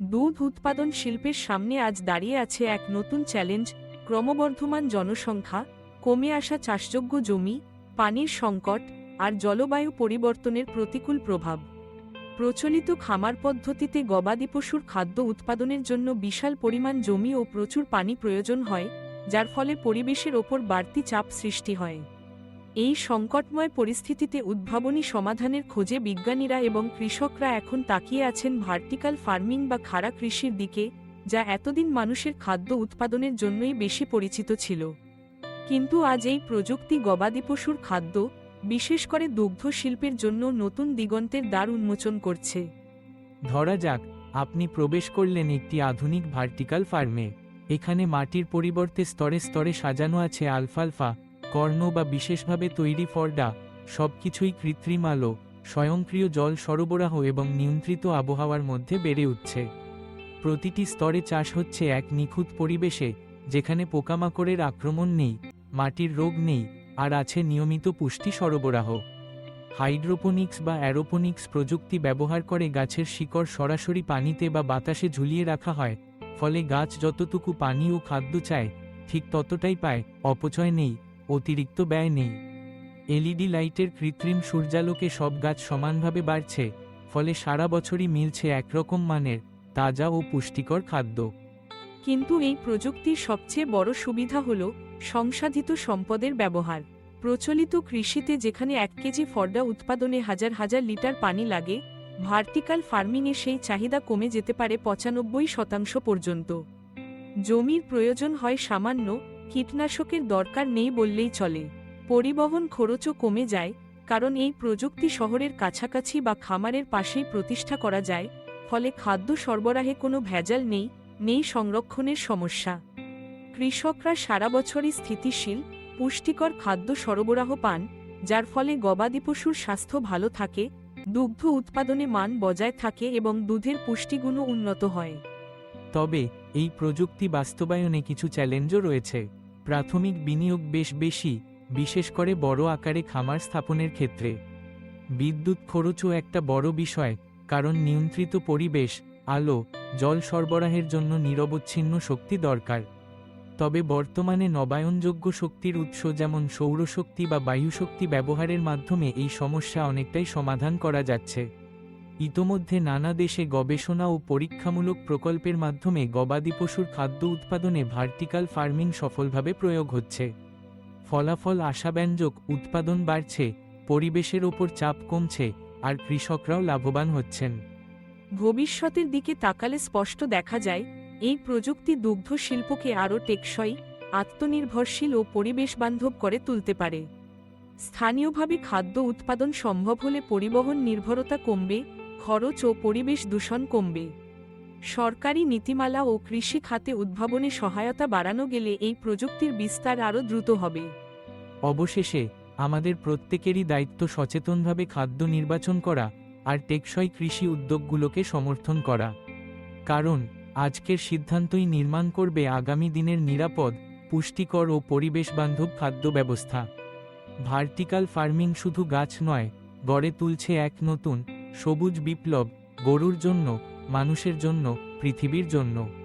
দুধ উৎপাদন শিল্পের সামনে আজ দাঁড়িয়ে আছে এক নতুন চ্যালেঞ্জ ক্রমবর্ধমান জনসংখ্যা, কমে আসা চাষযোগ্য জমি, পানির সংকট, আর জলবায়ু পরিবর্তনের প্রতিকূল প্রভাব। প্রচলিত খামার পদ্ধতিতে গবাদি পশুর খাদ্য উৎপাদনের জন্য বিশাল পরিমাণ জমি ও প্রচুর পানি প্রয়োজন হয়, যার ফলে পরিবেশের ওপর বাড়তি চাপ সৃষ্টি হয়। এই সংকটময় পরিস্থিতিতে উদ্ভাবনী সমাধানের খোঁজে বিজ্ঞানীরা এবং কৃষকরা এখন তাকিয়ে আছেন ভার্টিক্যাল ফার্মিং বা খাড়া কৃষির দিকে, যা এতদিন মানুষের খাদ্য উৎপাদনের জন্যই বেশি পরিচিত ছিল। কিন্তু আজ এই প্রযুক্তি গবাদি পশুর খাদ্য, বিশেষ করে দুগ্ধ শিল্পের জন্য নতুন দিগন্তের দ্বার উন্মোচন করছে। ধরা যাক, আপনি প্রবেশ করলেন একটি আধুনিক ভার্টিক্যাল ফার্মে, এখানে মাটির পরিবর্তে স্তরে স্তরে সাজানো আছে আলফালফা কর্ণ বা বিশেষভাবে তৈরি ফর্ডা সবকিছুই কৃত্রিম আলো, স্বয়ংক্রিয় জল সরবরাহ এবং নিয়ন্ত্রিত আবহাওয়ার মধ্যে বেড়ে উঠছে। প্রতিটি স্তরে চাষ হচ্ছে এক নিখুঁত পরিবেশে, যেখানে পোকামাকড়ের আক্রমণ নেই, মাটির রোগ নেই, আর আছে নিয়মিত পুষ্টি সরবরাহ। হাইড্রোপোনিক্স বা অ্যারোপোনিক্স প্রযুক্তি ব্যবহার করে গাছের শিকড় সরাসরি পানিতে বা বাতাসে ঝুলিয়ে রাখা হয়, ফলে গাছ যতটুকু পানি ও খাদ্য চায়, ঠিক ততটাই পায়, অপচয় নেই। অতিরিক্ত ব্যয় নেই। এলইডি লাইটের কৃত্রিম সূর্যালোকে সব গাছ সমানভাবে বাড়ছে, ফলে সারা বছরই মিলছে একরকম মানের, তাজা ও পুষ্টিকর খাদ্য। কিন্তু এই প্রযুক্তির সবচেয়ে বড় সুবিধা হল সংসাধিত সম্পদের ব্যবহার। প্রচলিত কৃষিতে যেখানে এক কেজি ফর্ডা উৎপাদনে হাজার হাজার লিটার পানি লাগে, ভার্টিক্যাল ফার্মিংয়ে সেই চাহিদা কমে যেতে পারে পঁচানব্বই শতাংশ পর্যন্ত। জমির প্রয়োজন হয় সামান্য কীটনাশকের দরকার নেই বললেই চলে। পরিবহন খরচও কমে যায়, কারণ এই প্রযুক্তি শহরের কাছাকাছি বা খামারের পাশেই প্রতিষ্ঠা করা যায়, ফলে খাদ্য সরবরাহে কোনো ভেজাল নেই নেই সংরক্ষণের সমস্যা। কৃষকরা সারা বছরই স্থিতিশীল, পুষ্টিকর খাদ্য সরবরাহ পান, যার ফলে গবাদি পশুর স্বাস্থ্য ভালো থাকে, দুগ্ধ উৎপাদনে মান বজায় থাকে এবং দুধের পুষ্টিগুণও উন্নত হয়। তবে, এই প্রযুক্তি বাস্তবায়নে কিছু চ্যালেঞ্জও রয়েছে। প্রাথমিক বিনিয়োগ বেশ বেশি, বিশেষ করে বড় আকারে খামার স্থাপনের ক্ষেত্রে। বিদ্যুৎ খরচও একটা বড় বিষয়, কারণ নিয়ন্ত্রিত পরিবেশ, আলো, জল সরবরাহের জন্য নিরবচ্ছিন্ন শক্তি দরকার। তবে বর্তমানে নবায়নযোগ্য শক্তির উৎস যেমন সৌরশক্তি বা বায়ুশক্তি ব্যবহারের মাধ্যমে এই সমস্যা অনেকটাই সমাধান করা যাচ্ছে। ইতোমধ্যে নানা দেশে গবেষণা ও পরীক্ষামূলক প্রকল্পের মাধ্যমে গবাদি পশুর খাদ্য উৎপাদনে ভার্টিক্যাল ফার্মিং সফলভাবে প্রয়োগ হচ্ছে। ফলাফল আশাব্যঞ্জক, উৎপাদন বাড়ছে, পরিবেশের ওপর চাপ কমছে, আর কৃষকরাও লাভবান হচ্ছেন। ভবিষ্যতের দিকে তাকালে স্পষ্ট দেখা যায়, এই প্রযুক্তি দুগ্ধ শিল্পকে আরও টেকসই, আত্মনির্ভরশীল ও পরিবেশবান্ধব করে তুলতে পারে। স্থানীয়ভাবে খাদ্য উৎপাদন সম্ভব হলে পরিবহন নির্ভরতা কমবে খরচ ও পরিবেশ দূষণ কমবে। সরকারি নীতিমালা ও কৃষি খাতে উদ্ভাবনে সহায়তা বাড়ানো গেলে এই প্রযুক্তির বিস্তার আরও দ্রুত হবে। অবশেষে, আমাদের প্রত্যেকেরই দায়িত্ব সচেতনভাবে খাদ্য নির্বাচন করা আর টেকসই কৃষি উদ্যোগগুলোকে সমর্থন করা। কারণ, আজকের সিদ্ধান্তই নির্মাণ করবে আগামী দিনের নিরাপদ, পুষ্টিকর ও পরিবেশবান্ধব খাদ্য ব্যবস্থা। ভার্টিক্যাল ফার্মিং শুধু গাছ নয়, গড়ে তুলছে এক নতুন সবুজ বিপ্লব গরুর জন্য মানুষের জন্য পৃথিবীর জন্য।